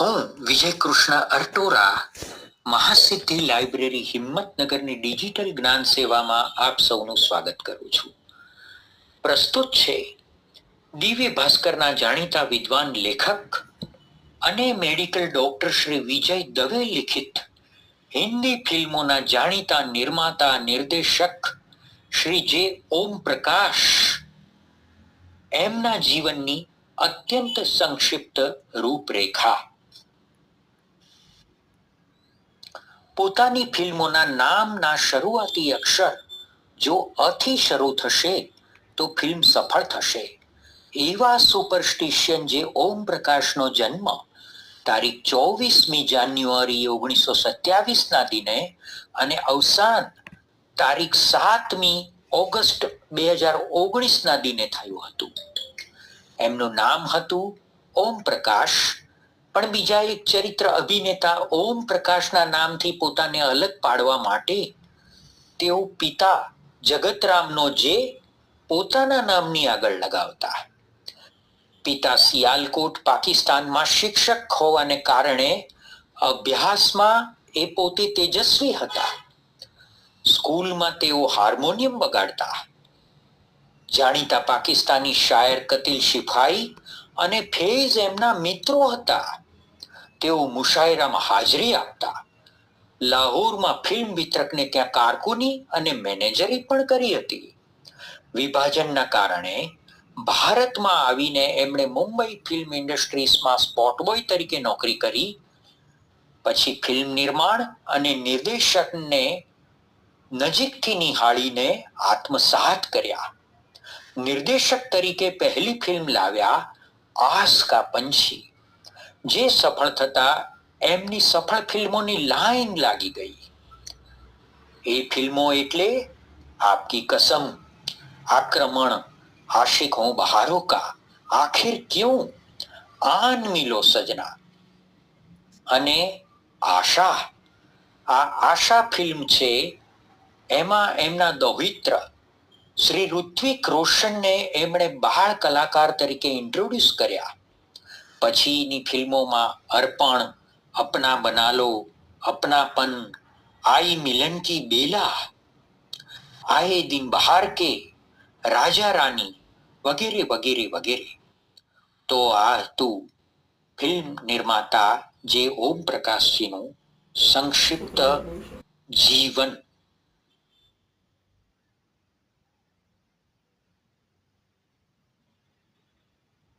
હું વિજય કૃષ્ણ અર્ટોરા, મહાસિદ્ધિ લાઇબ્રેરી હિંમતનગરની ડિજિટલ જ્ઞાન સેવામાં આપ સૌનું સ્વાગત કરું છું. પ્રસ્તુત છે દિવ્ય ભાસ્કરના જાણીતા વિદ્વાન લેખક અને મેડિકલ ડોક્ટર શ્રી વિજય દવે લિખિત હિન્દી ફિલ્મોના જાણીતા નિર્માતા નિર્દેશક શ્રી જે ઓમ પ્રકાશ એમના જીવનની અત્યંત સંક્ષિપ્ત રૂપરેખા. પોતાની ફિલ્મોના નામના શરૂઆતી અક્ષર જો અથી શરૂ થશે, તો ફિલ્મ સફળ થશે. એવા સુપરસ્ટિશિયન જે ઓમ પ્રકાશનો જન્મ તારીખ ચોવીસમી જાન્યુઆરી ઓગણીસો સત્યાવીસના દિને અને અવસાન તારીખ સાતમી ઓગસ્ટ બે હજાર ઓગણીસના દિને થયું હતું. એમનું નામ હતું ઓમ પ્રકાશ. પણ બીજા એક ચરિત્ર અભિનેતા ઓમ પ્રકાશના નામથી પોતાને અલગ પાડવા માટે તેઓ પિતા જગતરામનો જે પોતાના નામની આગળ લગાવતા. પિતા સિયાલકોટ પાકિસ્તાનમાં શિક્ષક હોવાને કારણે અભ્યાસમાં એ પોતે તેજસ્વી હતા. સ્કૂલમાં તેઓ હાર્મોનિયમ વગાડતા જાણીતા પાકિસ્તાની શાયર કતિલ શિફાઈ અને ફેઝ એમના મિત્રો હતા. તેઓ મુશાયરામાં હાજરી આપતા. લાહોરમાં ફિલ્મ વિતરકને ત્યાં કારકુની અને મેનેજરી પણ કરી હતી. વિભાજનના કારણે ભારતમાં આવીને એમણે મુંબઈ ફિલ્મ ઇન્ડસ્ટ્રીઝમાં સ્પોટ બોય તરીકે નોકરી કરી. પછી ફિલ્મ નિર્માણ અને નિર્દેશકને નજીકથી નિહાળીને આત્મસાત કર્યા. નિર્દેશક તરીકે પહેલી ફિલ્મ લાવ્યા આસ કા પંછી. જે સફળ થતા એમની સફળ ફિલ્મોની લાઈન લાગી ગઈ. એ ફિલ્મો એટલે આપકી કસમ, આક્રમણ, આશિક હું બહારો કા, આખિર ક્યું? આન મિલો સજના. અને આશા. આ આશા ફિલ્મ છે, એમાં એમના દૌહિત્ર શ્રી ઋત્વિક રોશનને એમણે બાળ કલાકાર તરીકે ઇન્ટ્રોડ્યુસ કર્યા. પછીની ફિલ્મોમાં અર્પણ, અપના બનાલો, અપનાપન, આઈ મિલન કી બેલા આયે દિન બહાર કે, રાજા રાની, વગેરે વગેરે વગેરે. તો આ હતું ફિલ્મ નિર્માતા જે ઓમ પ્રકાશજીનું સંક્ષિપ્ત જીવન